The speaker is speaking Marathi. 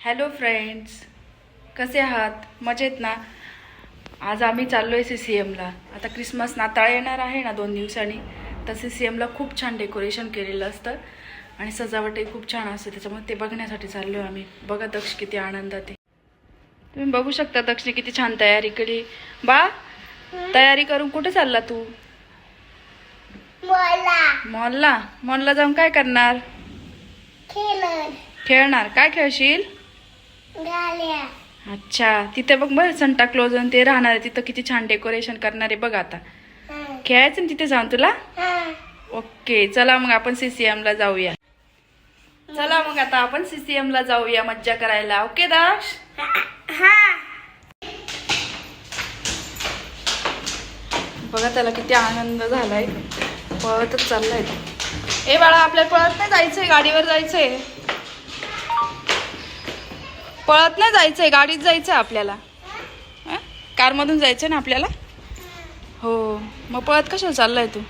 हॅलो फ्रेंड्स कसे आहात? मजेत ना? आज आम्ही चाललो आहे सी सी एमला आता क्रिसमस नाताळ येणार आहे ना दोन दिवसांनी. तर सी सी एमला खूप छान डेकोरेशन केलेलं असतं. आणि सजावटही खूप छान असते. त्याच्यामुळे ते बघण्यासाठी चाललो आहे आम्ही. बघा दक्ष किती आनंदात आहे. तुम्ही बघू शकता दक्षने किती छान तयारी केली बा तयारी करून कुठे चालला तू? मला मॉलला मॉलला जाऊन काय करणार? खेळण खेळणार. काय खेळशील? अच्छा तिथे बघ बरं संटा क्लोज ते राहणार आहे तिथं किती छान डेकोरेशन करणार आहे बघ आता. खेळायचं ना तिथे जाऊन तुला? ओके चला मग आपण सीसीएम ला जाऊया. चला मग आता आपण सीसीएम ला जाऊया मज्जा करायला. ओके दाश? हा. बघा त्याला किती आनंद झालाय. पळतच चाललाय. ए बाळा आपल्याला पळत नाही जायचंय गाडीवर जायचंय. पळत नाही जायचंय गाडीत जायचंय आपल्याला. कारमधून जायचं जायचंय ना आपल्याला? हो. मग पळत कशाला चाललाय तू?